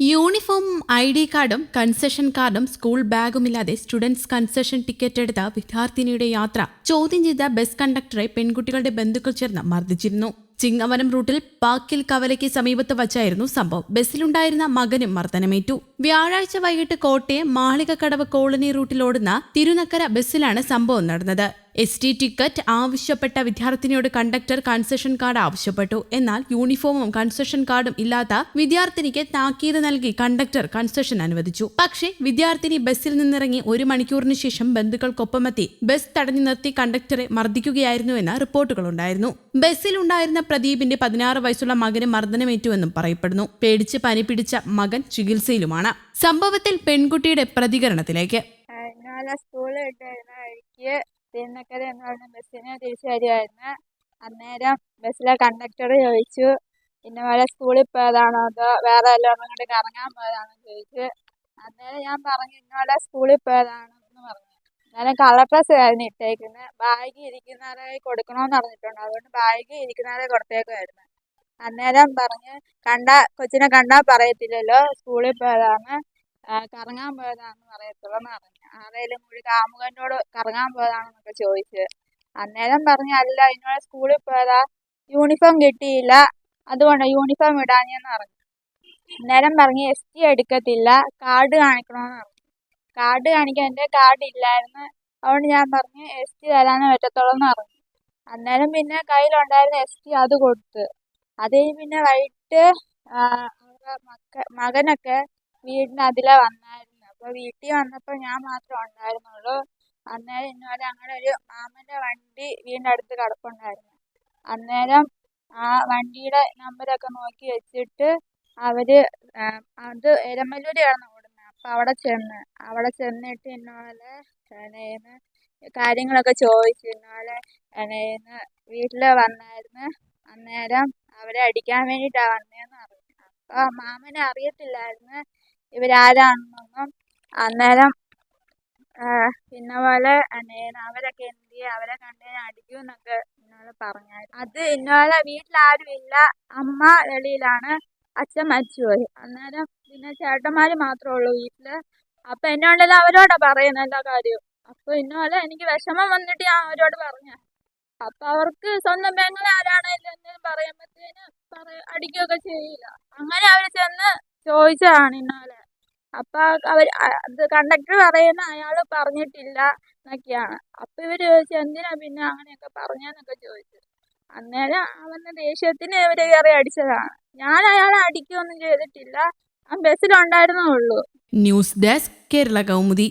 യൂണിഫോമും I D കാർഡും concession കാർഡും സ്കൂൾ ബാഗുമില്ലാതെ സ്റ്റുഡൻസ് കൺസെഷൻ ടിക്കറ്റ് എടുത്ത വിദ്യാർത്ഥിനിയുടെ യാത്ര ചോദ്യം ചെയ്ത ബസ് കണ്ടക്ടറെ പെൺകുട്ടികളുടെ ബന്ധുക്കൾ ചേർന്ന് മർദ്ദിച്ചിരുന്നു. ചിങ്ങവനം റൂട്ടിൽ പാക്കിൽ കവലയ്ക്ക് സമീപത്ത് വച്ചായിരുന്നു സംഭവം. ബസ്സിലുണ്ടായിരുന്ന മകനും മർദ്ദനമേറ്റു. വ്യാഴാഴ്ച വൈകിട്ട് കോട്ടയം മാളികക്കടവ് കോളനി റൂട്ടിലോടുന്ന തിരുനക്കര ബസ്സിലാണ് സംഭവം നടന്നത്. എസ് ടി ടിക്കറ്റ് ആവശ്യപ്പെട്ട വിദ്യാർത്ഥിനിയോട് കണ്ടക്ടർ കൺസെഷൻ കാർഡ് ആവശ്യപ്പെട്ടു. എന്നാൽ യൂണിഫോമും കൺസെഷൻ കാർഡും ഇല്ലാത്ത വിദ്യാർത്ഥിനിക്ക് താക്കീത് നൽകി കണ്ടക്ടർ കൺസെഷൻ അനുവദിച്ചു. പക്ഷേ വിദ്യാർത്ഥിനി ബസ്സിൽ നിന്നിറങ്ങി ഒരു മണിക്കൂറിന് ശേഷം ബന്ധുക്കൾക്കൊപ്പമെത്തി. ബസ് തടഞ്ഞു നിർത്തി കണ്ടക്ടറെ മർദ്ദിക്കുകയായിരുന്നു എന്ന റിപ്പോർട്ടുകളുണ്ടായിരുന്നു. ബസ്സിലുണ്ടായിരുന്ന പ്രദീപിന്റെ പതിനാറ് വയസ്സുള്ള മകന് മർദ്ദനമേറ്റുവെന്നും പറയപ്പെടുന്നു. പേടിച്ച് പനി പിടിച്ച മകൻ ചികിത്സയിലുമാണ്. സംഭവത്തിൽ പെൺകുട്ടിയുടെ പ്രതികരണത്തിലേക്ക്. സ്കൂളിൽ വഴിക്ക് തിരുനക്കര എന്ന് പറഞ്ഞ ബസ്സിന് തിരിച്ചു വരികയായിരുന്നു. അന്നേരം ബസ്സിലെ കണ്ടക്ടർ ചോദിച്ചു ഇന്നപോലെ സ്കൂളിൽ പോയതാണോ അതോ വേറെ വല്ലതും കൊണ്ട് കറങ്ങാൻ പോയതാണോ? ചോദിച്ചു. അന്നേരം ഞാൻ പറഞ്ഞു ഇന്നലെ സ്കൂളിൽ പോയതാണെന്ന് പറഞ്ഞു. അന്നേരം കളർ ഡ്രസ് ആയിരുന്നു ഇട്ടേക്കുന്നത് ബാഗ് ഇരിക്കുന്നവരെ കൊടുക്കണമെന്ന് പറഞ്ഞിട്ടുണ്ട് അതുകൊണ്ട് ബാഗ് ഇരിക്കുന്നവരെ കൊടുത്തേക്കുമായിരുന്നു അന്നേരം പറഞ്ഞ് കണ്ട കൊച്ചിനെ കണ്ടാൽ പറയത്തില്ലല്ലോ സ്കൂളിൽ പോയതാണ് കറങ്ങാൻ പോയതാണെന്ന് പറയത്തുള്ളൂ എന്ന് പറഞ്ഞു. ആരേലും കൂടി കാമുകനോട് കറങ്ങാൻ പോയതാണെന്നൊക്കെ ചോദിച്ചു. അന്നേരം പറഞ്ഞു അല്ല ഇന്നോട് സ്കൂളിൽ പോയതാ. യൂണിഫോം കിട്ടിയില്ല. അതുകൊണ്ട് യൂണിഫോം ഇടാഞ്ഞെന്ന് പറഞ്ഞു. അന്നേരം പറഞ്ഞു എസ് ടി എടുക്കത്തില്ല. കാർഡ് കാണിക്കണമെന്ന് പറഞ്ഞു. കാർഡ് കാണിക്കാൻ എന്റെ കാർഡ് ഇല്ലായിരുന്നു. അതുകൊണ്ട് ഞാൻ പറഞ്ഞു എസ് ടി തരാനേ പറ്റത്തുള്ളൂ എന്ന് പറഞ്ഞു. അന്നേരം പിന്നെ കയ്യിലുണ്ടായിരുന്ന എസ് ടി അത് കൊടുത്ത്. അത് കഴിഞ്ഞ് പിന്നെ വൈകിട്ട് അവരുടെ മക്ക മകനൊക്കെ വീടിന് അതിലെ വന്നായിരുന്നു. അപ്പോൾ വീട്ടിൽ വന്നപ്പോൾ ഞാൻ മാത്രമേ ഉണ്ടായിരുന്നുള്ളൂ. അന്നേരം ഇന്നലെ അങ്ങനെ ഒരു മാമന്റെ വണ്ടി വീടിന്റെ അടുത്ത് കിടപ്പുണ്ടായിരുന്നു. അന്നേരം ആ വണ്ടിയുടെ നമ്പരൊക്കെ നോക്കി വെച്ചിട്ട് അവർ അത് എരമല്ലൂരിയാണ് ഓടുന്നത് അപ്പോൾ അവിടെ ചെന്ന് അവിടെ ചെന്നിട്ട് ഇന്നോലെ എന്നേന്ന് കാര്യങ്ങളൊക്കെ ചോദിച്ചു ഇന്നോലെ എന്നേന്ന് വീട്ടിൽ വന്നായിരുന്നു. അന്നേരം അവരെ അടിക്കാൻ വേണ്ടിയിട്ടാണ് വന്നതെന്ന് പറഞ്ഞു. മാമനെ അറിയത്തില്ലായിരുന്നു. ഇവരാരാണെന്നൊന്നും അന്നേരം പിന്നെ പോലെ അവരൊക്കെ എന്ത് ചെയ്യും? അവരെ കണ്ടു അടിക്കും എന്നൊക്കെ ഇന്നോളെ പറഞ്ഞായിരുന്നു അത് ഇന്നോളെ വീട്ടിലാരും ഇല്ല. അമ്മ വെളിയിലാണ്. അച്ഛൻ മരിച്ചുപോയി. അന്നേരം പിന്നെ ചേട്ടന്മാർ മാത്രമേ ഉള്ളൂ വീട്ടിൽ. അപ്പൊ എന്നോടെല്ലാം അവരോടാ പറയുന്നത് എല്ലാ കാര്യവും? അപ്പൊ ഇന്നോലെ എനിക്ക് വിഷമം വന്നിട്ട് ഞാൻ അവരോട് പറഞ്ഞു. അപ്പൊ അവർക്ക് സ്വന്തം പെങ്ങളെ ആരാണെങ്കിലും എന്തെങ്കിലും പറയുമ്പോഴത്തേന് പറയ അടിക്കുകയൊക്കെ ചെയ്യില്ല. അവർ ചെന്ന് ചോദിച്ചതാണ് ഇന്നലെ. അപ്പൊ അവർ കണ്ടക്ടർ പറയുന്ന അയാൾ പറഞ്ഞിട്ടില്ല എന്നൊക്കെയാണ്. അപ്പൊ ഇവർ ചോദിച്ചു എന്തിനാ പിന്നെ അങ്ങനെയൊക്കെ പറഞ്ഞെന്നൊക്കെ ചോദിച്ചു. അന്നേരം അവന്റെ ദേഷ്യത്തിന് ഇവർ കയറി അടിച്ചതാണ്. ഞാൻ അയാളെ അടിക്കുകയൊന്നും ചെയ്തിട്ടില്ല. ബസ്സിലുണ്ടായിരുന്നേ ഉള്ളൂ. News desk Kerala Kaumudi.